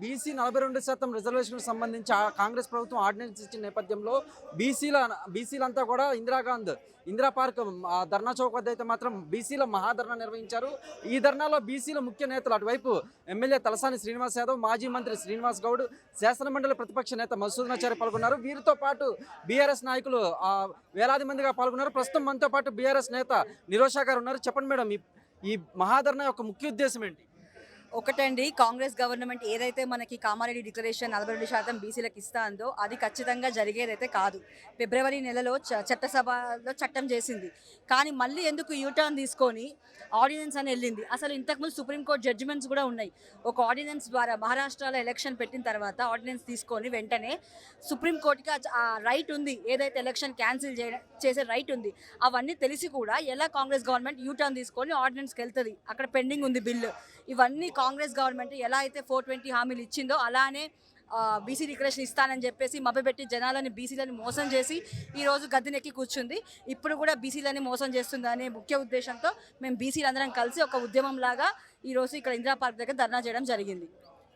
BC నలభై రెండు శాతం రిజర్వేషన్ సంబంధించి కాంగ్రెస్ ప్రభుత్వం ఆర్డినెన్స్ ఇచ్చిన నేపథ్యంలో బీసీల బీసీలంతా కూడా ఇందిరాగాంధ్ ఇందిరా పార్క్ ఆ ధర్నా చౌక్ వద్ద అయితే మాత్రం బీసీల మహాధర్నా నిర్వహించారు. ఈ ధర్నాలో బీసీల ముఖ్య నేతలు అటువైపు ఎమ్మెల్యే తలసాని శ్రీనివాస్ యాదవ్ మాజీ మంత్రి శ్రీనివాస్ గౌడ్ శాసనమండలి ప్రతిపక్ష నేత మసూదనాచారి పాల్గొన్నారు. వీరితో పాటు బీఆర్ఎస్ నాయకులు వేలాది మందిగా పాల్గొన్నారు. ప్రస్తుతం మనతో పాటు బీఆర్ఎస్ నేత నిరోషా గారు ఉన్నారు. చెప్పండి మేడం ఈ ఈ మహాధర్నా యొక్క ముఖ్య ఉద్దేశం ఏంటి? ఒకటండి కాంగ్రెస్ గవర్నమెంట్ ఏదైతే మనకి కామారెడ్డి డిక్లరేషన్ నలభై రెండు శాతం బీసీలకు ఇస్తా అందో అది ఖచ్చితంగా జరిగేదైతే కాదు. ఫిబ్రవరి నెలలో చ- చట్టసభలో చట్టం చేసింది. కానీ మళ్ళీ ఎందుకు యూటర్న్ తీసుకొని ఆర్డినెన్స్ అని వెళ్ళింది? అసలు ఇంతకుముందు సుప్రీంకోర్టు జడ్జిమెంట్స్ కూడా ఉన్నాయి. ఒక ఆర్డినెన్స్ ద్వారా మహారాష్ట్రలో ఎలక్షన్ పెట్టిన తర్వాత ఆర్డినెన్స్ తీసుకొని వెంటనే సుప్రీంకోర్టుకి ఆ- రైట్ ఉంది. ఏదైతే ఎలక్షన్ క్యాన్సిల్ చేయడం చేసే రైట్ ఉంది అవన్నీ తెలిసి కూడా ఎలా కాంగ్రెస్ గవర్నమెంట్ యూటర్న్ తీసుకొని ఆర్డినెన్స్కి వెళ్తుంది? అక్కడ పెండింగ్ ఉంది బిల్లు. ఇవన్నీ కాంగ్రెస్ గవర్నమెంట్ ఎలా అయితే ఫోర్ ట్వంటీ హామీలు ఇచ్చిందో అలానే బీసీ డిక్లరేషన్ ఇస్తానని చెప్పేసి మభ్యపెట్టి జనాలని బీసీలని మోసం చేసి ఈరోజు గద్దెనెక్కి కూర్చుంది. ఇప్పుడు కూడా బీసీలని మోసం చేస్తుంది అనే ముఖ్య ఉద్దేశంతో మేము బీసీలందరం కలిసి ఒక ఉద్యమం లాగా ఇక్కడ ఇందిరా పార్క్ దగ్గర ధర్నా చేయడం జరిగింది.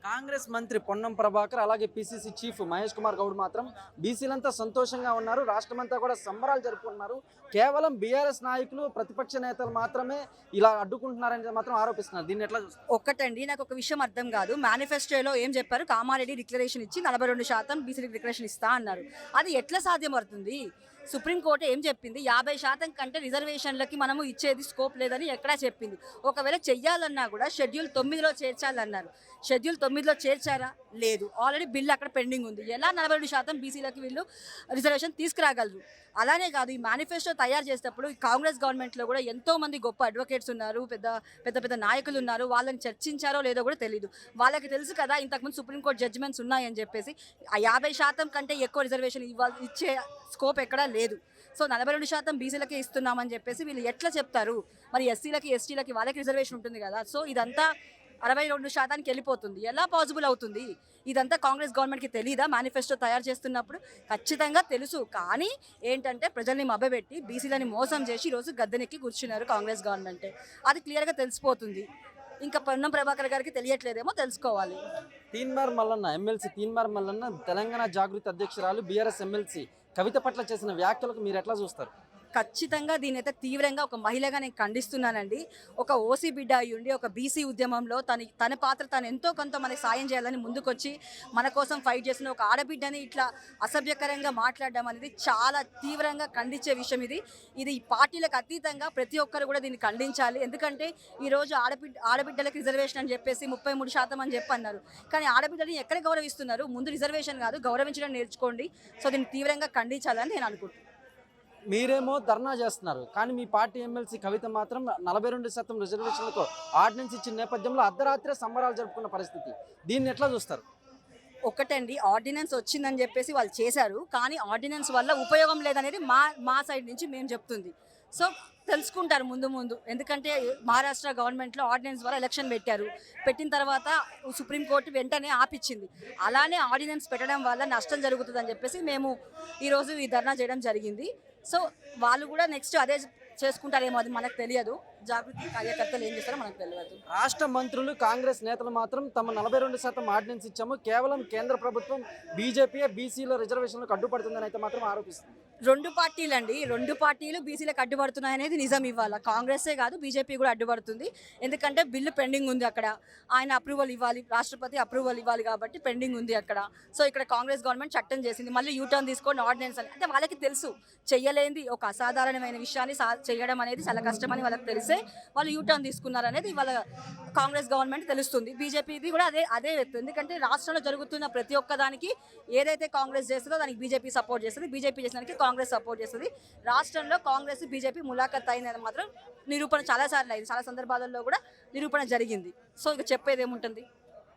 కాంగ్రెస్ మంత్రి పొన్నం ప్రభాకర్ అలాగే పిసిసి చీఫ్ మహేష్ కుమార్ గౌడ్ మాత్రం బీసీలంతా సంతోషంగా ఉన్నారు. రాష్ట్రమంతా కూడా సంబరాలు జరుపుకుంటున్నారు. కేవలం బీఆర్ఎస్ నాయకులు ప్రతిపక్ష నేతలు మాత్రమే ఇలా అడ్డుకుంటున్నారని మాత్రం ఆరోపిస్తున్నారు. దీన్ని ఎట్లా ఒక్కటండి నాకు ఒక విషయం అర్థం కాదు. మేనిఫెస్టోలో ఏం చెప్పారు? కామారెడ్డి డిక్లరేషన్ ఇచ్చి నలభై రెండు శాతం బీసీ డిక్లరేషన్ ఇస్తా అన్నారు. అది ఎట్లా సాధ్యం అవుతుంది? సుప్రీంకోర్టు ఏం చెప్పింది? యాభై శాతం కంటే రిజర్వేషన్లకి మనము ఇచ్చేది స్కోప్ లేదని ఎక్కడా చెప్పింది. ఒకవేళ చెయ్యాలన్నా కూడా షెడ్యూల్ తొమ్మిదిలో చేర్చాలన్నారు. షెడ్యూల్ తొమ్మిదిలో చేర్చారా? లేదు. ఆల్రెడీ బిల్ అక్కడ పెండింగ్ ఉంది. ఎలా నలభై రెండు శాతం బీసీలకి వీళ్ళు రిజర్వేషన్ తీసుకురాగలరు? అలానే కాదు ఈ మేనిఫెస్టో తయారు చేసేటప్పుడు ఈ కాంగ్రెస్ గవర్నమెంట్లో కూడా ఎంతో మంది గొప్ప అడ్వకేట్స్ ఉన్నారు పెద్ద పెద్ద పెద్ద నాయకులు ఉన్నారు. వాళ్ళని చర్చించారో లేదో కూడా తెలియదు వాళ్ళకి తెలుసు కదా ఇంతకుముందు సుప్రీంకోర్టు జడ్జిమెంట్స్ ఉన్నాయని చెప్పేసి. ఆ యాభై శాతం కంటే ఎక్కువ రిజర్వేషన్ ఇవ్వాలి ఇచ్చే స్కోప్ ఎక్కడా లేదు లేదు. సో నలభై రెండు శాతం బీసీలకే ఇస్తున్నామని చెప్పేసి వీళ్ళు ఎట్లా చెప్తారు? మరి ఎస్సీలకి ఎస్టీలకి వాళ్ళకి రిజర్వేషన్ ఉంటుంది కదా. సో ఇదంతా అరవై రెండు శాతానికి వెళ్ళిపోతుంది. ఎలా పాసిబుల్ అవుతుంది? ఇదంతా కాంగ్రెస్ గవర్నమెంట్కి తెలియదా మేనిఫెస్టో తయారు చేస్తున్నప్పుడు? ఖచ్చితంగా తెలుసు. కానీ ఏంటంటే ప్రజల్ని మభ్యపెట్టి బీసీలని మోసం చేసి ఈరోజు గద్దెనెక్కి కూర్చున్నారు కాంగ్రెస్ గవర్నమెంట్. అది క్లియర్గా తెలిసిపోతుంది. ఇంకా పొన్నం ప్రభాకర్ గారికి తెలియట్లేదేమో తెలుసుకోవాలి. తీన్మార్ మల్లన్న ఎమ్మెల్సీ తీన్మార్ మల్లన్న తెలంగాణ జాగృతి అధ్యక్షురాలు బీఆర్ఎస్ ఎమ్మెల్సీ. కవిత పట్ల చేసిన వ్యాఖ్యలకు మీరు ఎట్లా చూస్తారు? ఖచ్చితంగా దీనైతే తీవ్రంగా ఒక మహిళగా నేను ఖండిస్తున్నానండి. ఒక ఓసీ బిడ్డ అయ్యుండి ఒక బీసీ ఉద్యమంలో తన తన పాత్ర తను ఎంతో కొంత మనకి సాయం చేయాలని ముందుకొచ్చి మన కోసం ఫైట్ చేసిన ఒక ఆడబిడ్డని ఇట్లా అసభ్యకరంగా మాట్లాడడం అనేది చాలా తీవ్రంగా ఖండించే విషయం ఇది. ఇది ఈ పార్టీలకు అతీతంగా ప్రతి ఒక్కరు కూడా దీన్ని ఖండించాలి. ఎందుకంటే ఈరోజు ఆడబిడ్డ ఆడబిడ్డలకు రిజర్వేషన్ అని చెప్పేసి ముప్పై మూడు శాతం అని చెప్పి అన్నారు. కానీ ఆడబిడ్డని ఎక్కడ గౌరవిస్తున్నారు? ముందు రిజర్వేషన్ కాదు గౌరవించడం నేర్చుకోండి. సో దీన్ని తీవ్రంగా ఖండించాలని నేను అనుకుంటున్నాను. మీరేమో ధర్నా చేస్తున్నారు. కానీ మీ పార్టీ ఎమ్మెల్సీ కవిత మాత్రం నలభై రెండు శాతం రిజర్వేషన్లతో ఆర్డినెన్స్ ఇచ్చిన నేపథ్యంలో అర్ధరాత్రే సంబరాలు జరుపుకున్న పరిస్థితి. దీన్ని ఎట్లా చూస్తారు? ఒకటండి ఆర్డినెన్స్ వచ్చిందని చెప్పేసి వాళ్ళు చేశారు. కానీ ఆర్డినెన్స్ వల్ల ఉపయోగం లేదనేది మా మా సైడ్ నుంచి మేము చెప్తుంది. సో తెలుసుకుంటారు ముందు ముందు. ఎందుకంటే మహారాష్ట్ర గవర్నమెంట్లో ఆర్డినెన్స్ ద్వారా ఎలక్షన్ పెట్టారు. పెట్టిన తర్వాత సుప్రీంకోర్టు వెంటనే ఆపిచ్చింది. అలానే ఆర్డినెన్స్ పెట్టడం వల్ల నష్టం జరుగుతుందని చెప్పేసి మేము ఈరోజు ఈ ధర్నా చేయడం జరిగింది. సో వాళ్ళు కూడా నెక్స్ట్ అదే చేసుకుంటారేమో అది మనకు తెలియదు. జాగృతి కార్యకర్తలు ఏం చేస్తారో మనకు తెలియదు. రాష్ట్ర మంత్రులు కాంగ్రెస్ నేతలు మాత్రం తమ నలభై రెండు శాతం ఆర్డినెన్స్ ఇచ్చాము. కేవలం కేంద్ర ప్రభుత్వం బీజేపీ బీసీల రిజర్వేషన్లకు అడ్డుపడుతుందని అయితే మాత్రం ఆరోపిస్తుంది. రెండు పార్టీలు అండి రెండు పార్టీలు బీసీలకు అడ్డుపడుతున్నాయి అనేది నిజం ఇవ్వాలి. కాంగ్రెసే కాదు బీజేపీ కూడా అడ్డుపడుతుంది. ఎందుకంటే బిల్లు పెండింగ్ ఉంది అక్కడ. ఆయన అప్రూవల్ ఇవ్వాలి రాష్ట్రపతి అప్రూవల్ ఇవ్వాలి కాబట్టి పెండింగ్ ఉంది అక్కడ. సో ఇక్కడ కాంగ్రెస్ గవర్నమెంట్ చట్టం చేసింది. మళ్ళీ యూటర్న్ తీసుకొని ఆర్డినెన్స్ అని. అంటే వాళ్ళకి తెలుసు చెయ్యలేంది ఒక అసాధారణమైన విషయాన్ని సా చేయడం అనేది చాలా కష్టమని వాళ్ళకి తెలిసే వాళ్ళు యూటర్న్ తీసుకున్నారు అనేది వాళ్ళ కాంగ్రెస్ గవర్నమెంట్ తెలుస్తుంది. బీజేపీది కూడా అదే అదే ఎందుకంటే రాష్ట్రంలో జరుగుతున్న ప్రతి ఒక్క దానికి ఏదైతే కాంగ్రెస్ చేస్తుందో దానికి బీజేపీ సపోర్ట్ చేస్తుంది. బీజేపీ చేసిన కాంగ్రెస్ సపోర్ట్ చేస్తుంది. రాష్ట్రంలో కాంగ్రెస్ బీజేపీ ములాఖత్ అయిందని మాత్రం నిరూపణ చాలాసార్లు అయింది. చాలా సందర్భాలలో కూడా నిరూపణ జరిగింది. సో ఇక చెప్పేది ఏముంటుంది?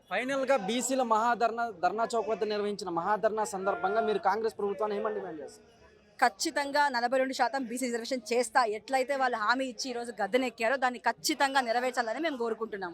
ఫైనల్గా బీసీల మహాధర్నా ధర్నా చౌక్ వద్ద నిర్వహించిన మహాధర్నా సందర్భంగా మీరు కాంగ్రెస్ ప్రభుత్వాన్ని ఏమని డిమాండ్ చేస్తారు? ఖచ్చితంగా నలభై రెండు శాతం బీసీ రిజర్వేషన్ చేస్తా. ఎట్లయితే వాళ్ళు హామీ ఇచ్చి ఈరోజు గద్దెనెక్కారో దాన్ని ఖచ్చితంగా నెరవేర్చాలని మేము కోరుకుంటున్నాం.